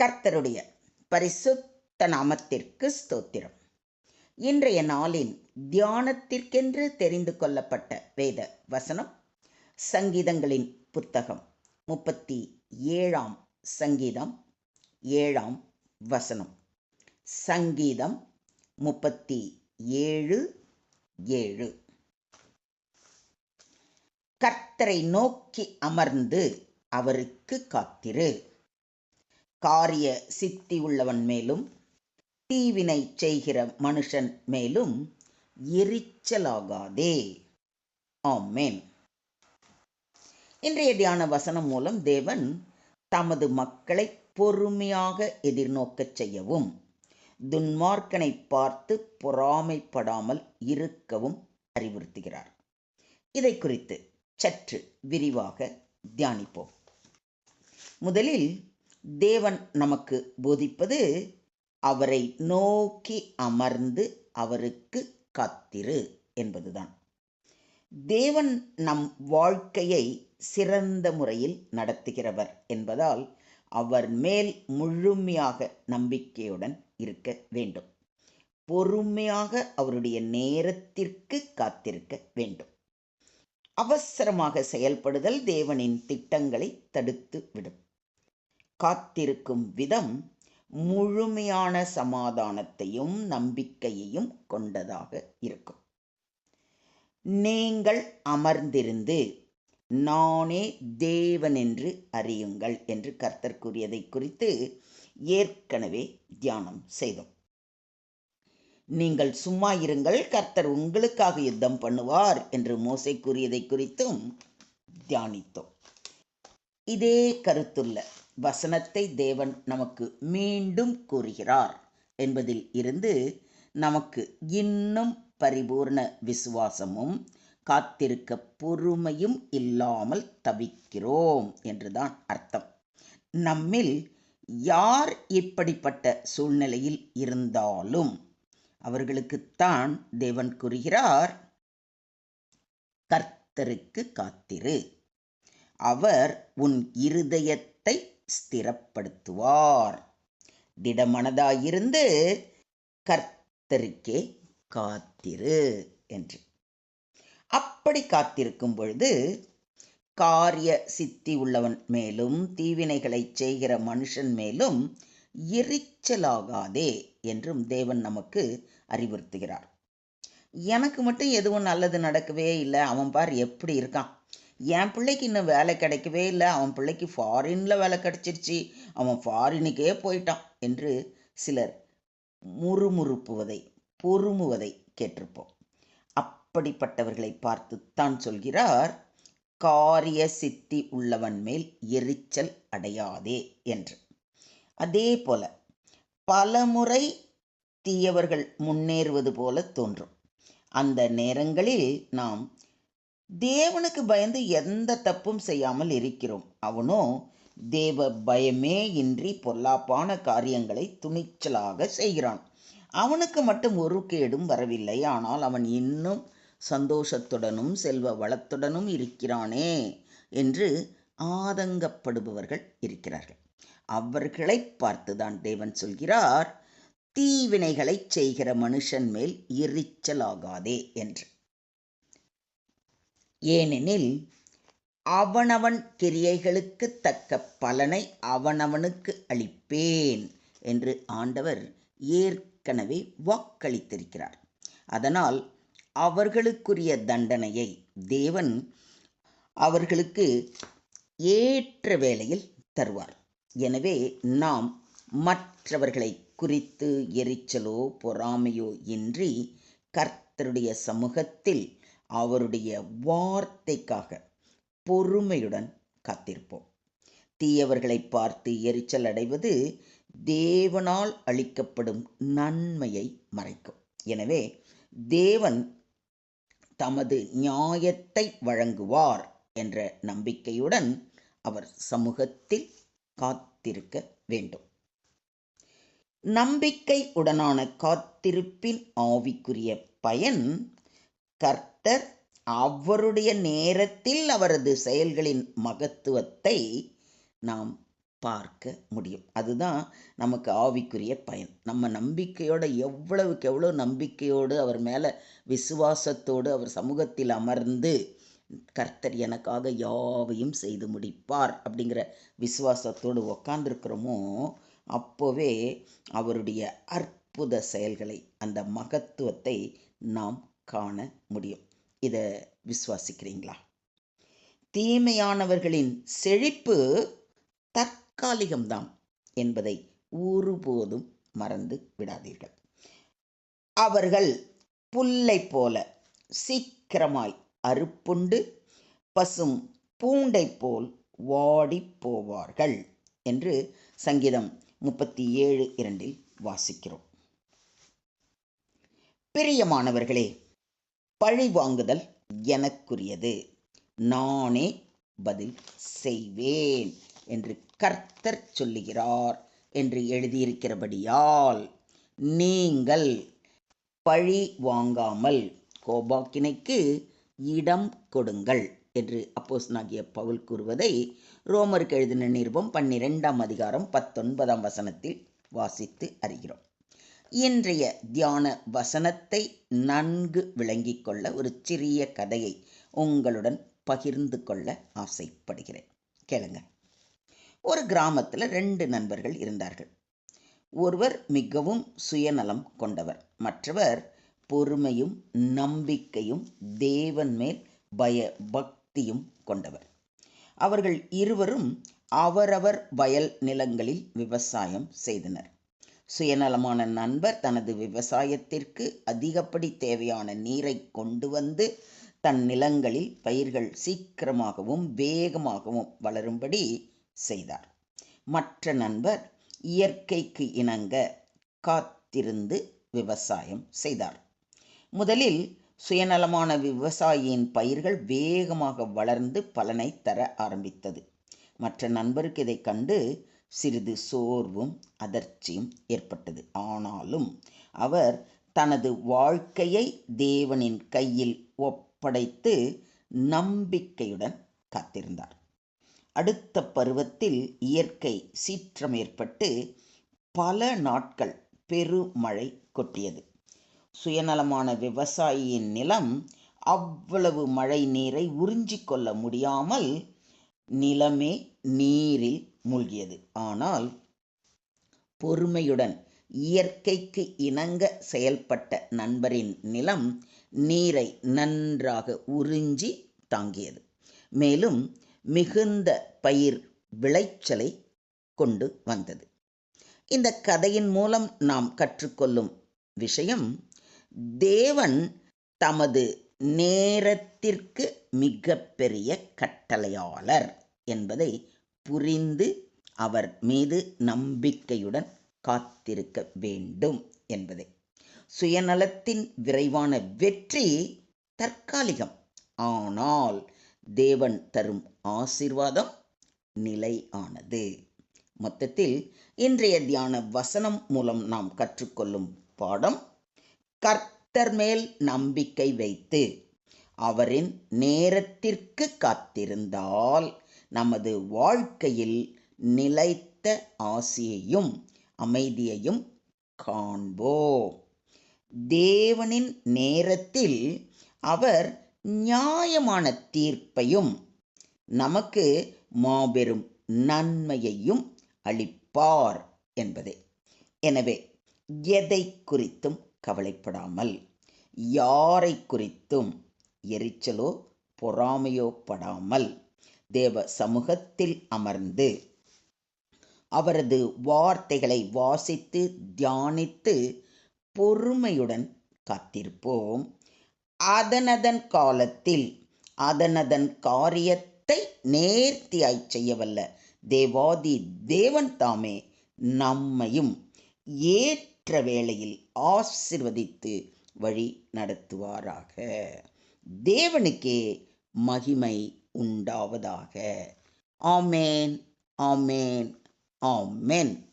கர்த்தருடைய பரிசுத்த நாமத்திற்கு ஸ்தோத்திரம். இன்றைய நாளின் தியானத்திற்கென்று தெரிந்து கொள்ளப்பட்ட வேத வசனம் சங்கீதங்களின் புத்தகம் முப்பத்தி ஏழாம் சங்கீதம் ஏழாம் வசனம். சங்கீதம் முப்பத்தி ஏழு ஏழு. கர்த்தரை நோக்கி அமர்ந்து அவருக்கு காத்திரு. காரிய சித்தி உள்ளவன் மேலும் தீவினை செய்கிற மனுஷன் மேலும் எரிச்சலாகாதே. ஆமேன். இன்றைய தியான வசனம் மூலம் தேவன் தமது மக்களை பொறுமையாக எதிர்நோக்கச் செய்யவும் துன்மார்க்கனை பார்த்து பொறாமைப்படாமல் இருக்கவும் அறிவுறுத்துகிறார். இதை குறித்து சற்று விரிவாக தியானிப்போம். முதலில் தேவன் நமக்கு போதிப்பது அவரை நோக்கி அமர்ந்து அவருக்கு காத்திரு என்பதுதான். தேவன் நம் வாழ்க்கையை சிறந்த முறையில் நடத்துகிறவர் என்பதால் அவர் மேல் முழுமையாக நம்பிக்கையுடன் இருக்க வேண்டும். பொறுமையாக அவருடைய நேரத்திற்கு காத்திருக்க வேண்டும். அவசரமாக செயல்படுதல் தேவனின் திட்டங்களை தடுத்து விடும். காத்திருக்கும் விதம் முழுமையான சமாதானத்தையும் நம்பிக்கையையும் கொண்டதாக இருக்கும். நீங்கள் அமர்ந்திருந்து நானே தேவன் என்று அறியுங்கள் என்று கர்த்தர் கூறியதை குறித்து ஏற்கனவே தியானம் செய்தோம். நீங்கள் சும்மா இருங்கள் கர்த்தர் உங்களுக்காக யுத்தம் பண்ணுவார் என்று மோசை கூறியதை குறித்தும் தியானித்தோம். இதே கருத்துள்ள வசனத்தை தேவன் நமக்கு மீண்டும் கூறுகிறார் என்பதில் இருந்து நமக்கு இன்னும் பரிபூர்ண விசுவாசமும் காத்திருக்க பொறுமையும் இல்லாமல் தவிக்கிறோம் என்றுதான் அர்த்தம். நம்மில் யார் இப்படிப்பட்ட சூழ்நிலையில் இருந்தாலும் அவர்களுக்குத்தான் தேவன் கூறுகிறார் கர்த்தருக்கு காத்திரு. அவர் உன் இருதயத்தை ஸ்திரப்படுத்துவார். திடமனதாயிருந்து கர்த்தருக்கே காத்திரு என்று. அப்படி காத்திருக்கும் பொழுது காரிய சித்தி உள்ளவன் மேலும் தீவினைகளை செய்கிற மனுஷன் மேலும் எரிச்சலாகாதே என்றும் தேவன் நமக்கு அறிவுறுத்துகிறார். எனக்கு மட்டும் எதுவும் நல்லது நடக்கவே இல்லை. அவன் பார் எப்படி இருக்கான்? என் பிள்ளைக்கு இன்னும் வேலை கிடைக்கவே இல்லை. அவன் பிள்ளைக்கு ஃபாரினில் வேலை கிடைச்சிருச்சு. அவன் ஃபாரினுக்கே போயிட்டான் என்று சிலர் முறுமுறுப்புவதை பொறுமுவதை கேட்டிருப்போம். அப்படிப்பட்டவர்களை பார்த்து தான் சொல்கிறார் காரிய சித்தி உள்ளவன் மேல் எரிச்சல் அடையாதே என்று. அதே போல பலமுறை தீயவர்கள் முன்னேறுவது போல தோன்றும். அந்த நேரங்களில் நாம் தேவனுக்கு பயந்து எந்த தப்பும் செய்யாமல் இருக்கிறோம். அவனோ தேவ பயமே இன்றி பொல்லாப்பான காரியங்களை துணிச்சலாக செய்கிறான். அவனுக்கு மட்டும் ஒரு கேடும் வரவில்லை. ஆனால் அவன் இன்னும் சந்தோஷத்துடனும் செல்வ வளத்துடனும் இருக்கிறானே என்று ஆதங்கப்படுபவர்கள் இருக்கிறார்கள். அவர்களை பார்த்துதான் தேவன் சொல்கிறார் தீவினைகளை செய்கிற மனுஷன் மேல் எரிச்சலாகாதே என்று. ஏனெனில் அவனவன் கிரியைகளுக்கு தக்க பலனை அவனவனுக்கு அளிப்பேன் என்று ஆண்டவர் ஏற்கனவே வாக்களித்திருக்கிறார். அதனால் அவர்களுக்குரிய தண்டனையை தேவன் அவர்களுக்கு ஏற்ற வேளையில் தருவார். எனவே நாம் மற்றவர்களை குறித்து எரிச்சலோ பொறாமையோ இன்றி கர்த்தருடைய சமூகத்தில் அவருடைய வார்த்தைக்காக பொறுமையுடன் காத்திருப்போம். தீயவர்களை பார்த்து எரிச்சல் அடைவது தேவனால் அளிக்கப்படும் நன்மையை மறைக்கும். எனவே தேவன் தமது நியாயத்தை வழங்குவார் என்ற நம்பிக்கையுடன் அவர் சமூகத்தில் காத்திருக்க வேண்டும். நம்பிக்கை உடனான காத்திருப்பின் ஆவிக்குரிய பயன் கர்த்தர் அவருடைய நேரத்தில் அவரது செயல்களின் மகத்துவத்தை நாம் பார்க்க முடியும். அதுதான் நமக்கு ஆவிக்குரிய பயன். நம்ம நம்பிக்கையோட எவ்வளவுக்கு எவ்வளோ நம்பிக்கையோடு அவர் மேலே விசுவாசத்தோடு அவர் சமூகத்தில் அமர்ந்து கர்த்தர் எனக்காக யாவையும் செய்து முடிப்பார் அப்படிங்கிற விசுவாசத்தோடு உக்காந்துருக்கிறோமோ அப்போவே அவருடைய அற்புத செயல்களை அந்த மகத்துவத்தை நாம் காண முடியும். இதை விசுவாசிக்கிறீங்களா? தீமையானவர்களின் செழிப்பு தற்காலிகம்தான் என்பதை ஒருபோதும் மறந்து விடாதீர்கள். அவர்கள் புல்லை போல சீக்கிரமாய் அறுப்புண்டு பசும் பூண்டை போல் வாடி போவார்கள் என்று சங்கீதம் முப்பத்தி ஏழு இரண்டில் வாசிக்கிறோம். பிரியமானவர்களே பழி வாங்குதல் எனக்குரியது. நானே பதில் செய்வேன் என்று கர்த்தர் சொல்லுகிறார் என்று எழுதியிருக்கிறபடியால் நீங்கள் பழி வாங்காமல் கோபாக்கினைக்கு இடம் கொடுங்கள் என்று அப்போஸ் நாகிய பவுல் கூறுவதை ரோமருக்கு எழுதின நிருபம் பன்னிரெண்டாம் அதிகாரம் பத்தொன்பதாம் வசனத்தில் வாசித்து அறிகிறோம். இன்றைய தியான வசனத்தை நன்கு விளங்கிக் கொள்ள ஒரு சிறிய கதையை உங்களுடன் பகிர்ந்து கொள்ள ஆசைப்படுகிறேன். கேளுங்க. ஒரு கிராமத்தில் ரெண்டு நண்பர்கள் இருந்தார்கள். ஒருவர் மிகவும் சுயநலம் கொண்டவர் மற்றவர் பொறுமையும் நம்பிக்கையும் தேவன் மேல் பய பக்தியும் கொண்டவர். அவர்கள் இருவரும் அவரவர் வயல் நிலங்களில் விவசாயம் செய்தனர். சுயநலமான நண்பர் தனது விவசாயத்திற்கு அதிகப்படி தேவையான நீரை கொண்டு வந்து தன் நிலங்களில் பயிர்கள் சீக்கிரமாகவும் வேகமாகவும் வளரும்படி செய்தார். மற்ற நண்பர் இயற்கைக்கு இணங்க காத்திருந்து விவசாயம் செய்தார். முதலில் சுயநலமான விவசாயியின் பயிர்கள் வேகமாக வளர்ந்து பலனை தர ஆரம்பித்தது. மற்ற நண்பருக்கு இதை கண்டு சிறிது சோர்வும் அதிர்ச்சியும் ஏற்பட்டது. ஆனாலும் அவர் தனது வாழ்க்கையை தேவனின் கையில் ஒப்படைத்து நம்பிக்கையுடன் காத்திருந்தார். அடுத்த பருவத்தில் இயற்கை சீற்றம் ஏற்பட்டு பல நாட்கள் பெருமழை கொட்டியது. சுயநலமான விவசாயியின் நிலம் அவ்வளவு மழை நீரை உறிஞ்சிக்கொள்ள முடியாமல் நிலமே நீரில் மூழ்கியது. ஆனால் பொறுமையுடன் இயற்கைக்கு இணங்க செயல்பட்ட நண்பரின் நிலம் நீரை நன்றாக உறிஞ்சி தாங்கியது. மேலும் மிகுந்த பயிர் விளைச்சலை கொண்டு வந்தது. இந்த கதையின் மூலம் நாம் கற்றுக்கொள்ளும் விஷயம் தேவன் தமது நேரத்திற்கு மிகப்பெரிய கட்டளையாளர் என்பதை புரிந்து அவர் மீது நம்பிக்கையுடன் காத்திருக்க வேண்டும் என்பதை. சுயநலத்தின் விரைவான வெற்றி தற்காலிகம். ஆனால் தேவன் தரும் ஆசிர்வாதம் நிலையானது. மொத்தத்தில் இன்றைய தியான வசனம் மூலம் நாம் கற்றுக்கொள்ளும் பாடம் கர்த்தர் மேல் நம்பிக்கை வைத்து அவரின் நேரத்திற்கு காத்திருந்தால் நமது வாழ்க்கையில் நிலைத்த ஆசியையும் அமைதியையும் காண்போம். தேவனின் நேரத்தில் அவர் நியாயமான தீர்ப்பையும் நமக்கு மாபெரும் நன்மையையும் அளிப்பார் என்பதே. எனவே எதை குறித்தும் கவலைப்படாமல் யாரை குறித்தும் எரிச்சலோ பொறாமையோ படாமல் தேவ சமூகத்தில் அமர்ந்து அவரது வார்த்தைகளை வாசித்து தியானித்து பொறுமையுடன் காத்திருப்போம். அதனதன் காலத்தில் அதனதன் காரியத்தை நேர்த்தியாய் செய்யவல்ல. தேவாதி தேவன் தாமே நம்மையும் ஏற்ற வேளையில் ஆசிர்வதித்து வழி நடத்துவாராக. தேவனுக்கே மகிமை உண்டாவதாக. ஆமேன் ஆமேன் ஆமென்.